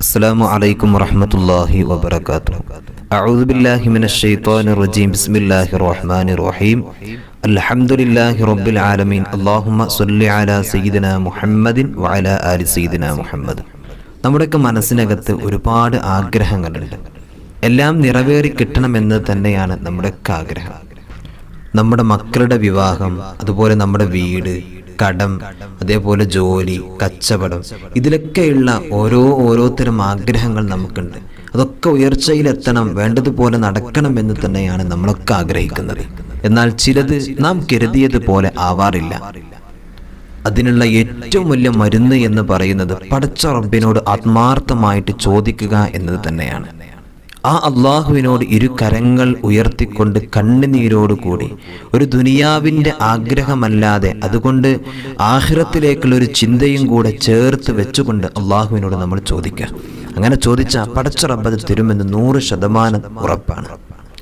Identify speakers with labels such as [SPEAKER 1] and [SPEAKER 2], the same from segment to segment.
[SPEAKER 1] السلام عليكم ورحمة الله وبركاته أعوذ بالله من الشيطان الرجيم بسم الله الرحمن الرحيم الحمد لله رب العالمين اللهم صل على سيدنا محمد وعلى آل سيدنا محمد നമ്മുടെയൊക്കെ മനസ്സിനകത്ത് ഒരുപാട് ആഗ്രഹങ്ങളുണ്ട് എല്ലാം നിറവേറി കിട്ടണമെന്ന് തന്നെയാണ് നമ്മുടെയൊക്കെ ആഗ്രഹം നമ്മുടെ മക്കളുടെ വിവാഹം അതുപോലെ നമ്മുടെ വീട് കടം അതേപോലെ ജോലി കച്ചവടം. ഇതിലൊക്കെയുള്ള ഓരോ ഓരോത്തരം ആഗ്രഹങ്ങൾ നമുക്കുണ്ട്. അതൊക്കെ ഉയർച്ചയിലെത്തണം വേണ്ടതുപോലെ നടക്കണം എന്ന് തന്നെയാണ് നമ്മളൊക്കെ ആഗ്രഹിക്കുന്നത്. എന്നാൽ ചിലത് നാം കരുതിയതുപോലെ ആവാറില്ല. അതിനുള്ള ഏറ്റവും വലിയ മരുന്ന് എന്ന് പറയുന്നത് പടച്ച റബ്ബിനോട് ആത്മാർത്ഥമായിട്ട് ചോദിക്കുക എന്നത് തന്നെയാണ്. ആ അള്ളാഹുവിനോട് ഇരു കരങ്ങൾ ഉയർത്തിക്കൊണ്ട് കണ്ണുനീരോടുകൂടി ഒരു ദുനിയാവിന്റെ ആഗ്രഹമല്ലാതെ അതുകൊണ്ട് ആഹിറത്തിലേക്കുള്ള ഒരു ചിന്തയും കൂടെ ചേർത്ത് വെച്ചുകൊണ്ട് അള്ളാഹുവിനോട് നമ്മൾ ചോദിക്കുക. അങ്ങനെ ചോദിച്ചാൽ പടച്ച റബ്ബത് തരുമെന്ന് നൂറ് ശതമാനം ഉറപ്പാണ്.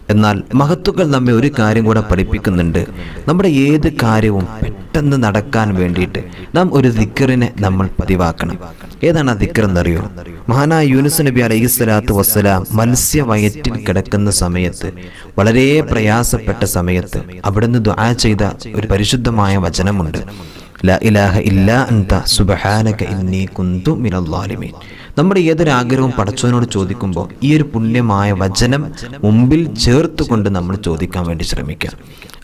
[SPEAKER 1] എന്നാൽ മഹത്തുക്കൾ നമ്മെ ഒരു കാര്യം കൂടെ പഠിപ്പിക്കുന്നുണ്ട്. നമ്മുടെ ഏത് കാര്യവും പെട്ടെന്ന് നടക്കാൻ വേണ്ടിയിട്ട് നാം ഒരു ദിക്കറിനെ നമ്മൾ പതിവാക്കണം. ഏതാണ് ആ എന്നറിയോ മഹാനായ യൂനുസ് നബി അലൈഹി സ്വലാത്തു വസ്സലാം മത്സ്യ വയറ്റിൽ കിടക്കുന്ന സമയത്ത് വളരെ പ്രയാസപ്പെട്ട സമയത്ത് അവിടുന്ന് ദുആ ചെയ്ത ഒരു പരിശുദ്ധമായ വചനമുണ്ട്. നമ്മുടെ ഏതൊരു ആഗ്രഹവും പടച്ചവനോട് ചോദിക്കുമ്പോൾ ഈ ഒരു പുണ്യമായ വചനം മുമ്പിൽ ചേർത്തുകൊണ്ട് നമ്മൾ ചോദിക്കാൻ വേണ്ടി ശ്രമിക്കുക.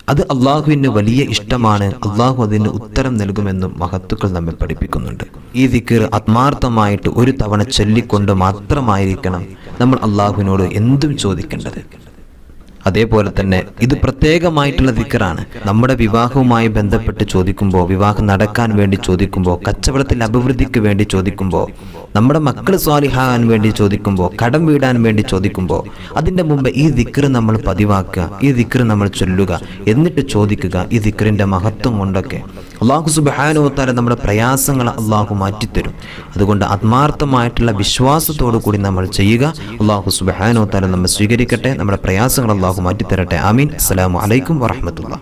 [SPEAKER 1] അത് അള്ളാഹുവിന് വലിയ ഇഷ്ടമാണ് അള്ളാഹു അതിന് ഉത്തരം നൽകുമെന്നും മഹത്തുക്കൾ നമ്മെ പഠിപ്പിക്കുന്നുണ്ട്. ഈ ദിക്കർ ആത്മാർത്ഥമായിട്ട് ഒരു തവണ ചൊല്ലിക്കൊണ്ട് മാത്രമായിരിക്കണം നമ്മൾ അള്ളാഹുവിനോട് എന്തും ചോദിക്കേണ്ടത്. അതേപോലെ തന്നെ ഇത് പ്രത്യേകമായിട്ടുള്ള ദിക്കറാണ് നമ്മുടെ വിവാഹവുമായി ബന്ധപ്പെട്ട് ചോദിക്കുമ്പോൾ വിവാഹം നടക്കാൻ വേണ്ടി ചോദിക്കുമ്പോൾ കച്ചവടത്തിൽ അഭിവൃദ്ധിക്ക് വേണ്ടി ചോദിക്കുമ്പോൾ നമ്മുടെ മക്കൾ സ്വാലിഹാകാൻ വേണ്ടി ചോദിക്കുമ്പോൾ കടം വീടാൻ വേണ്ടി ചോദിക്കുമ്പോൾ അതിന്റെ മുമ്പ് ഈ ദിക്കറ് നമ്മൾ പതിവാക്കുക ഈ ദിക്കറ് നമ്മൾ ചൊല്ലുക എന്നിട്ട് ചോദിക്കുക ഈ ദിക്കറിന്റെ മഹത്വം കൊണ്ടൊക്കെ. അള്ളാഹു സുബാനുവത്താല നമ്മുടെ പ്രയാസങ്ങൾ അള്ളാഹു മാറ്റിത്തരും. അതുകൊണ്ട് ആത്മാർത്ഥമായിട്ടുള്ള വിശ്വാസത്തോടു കൂടി നമ്മൾ ചെയ്യുക. അള്ളാഹു സുബാനുവത്താല നമ്മൾ സ്വീകരിക്കട്ടെ നമ്മുടെ പ്രയാസങ്ങൾ അള്ളാഹു മാറ്റിത്തരട്ടെ. ആമീൻ. അസ്സലാമു അലൈക്കും വറഹമത്തുള്ള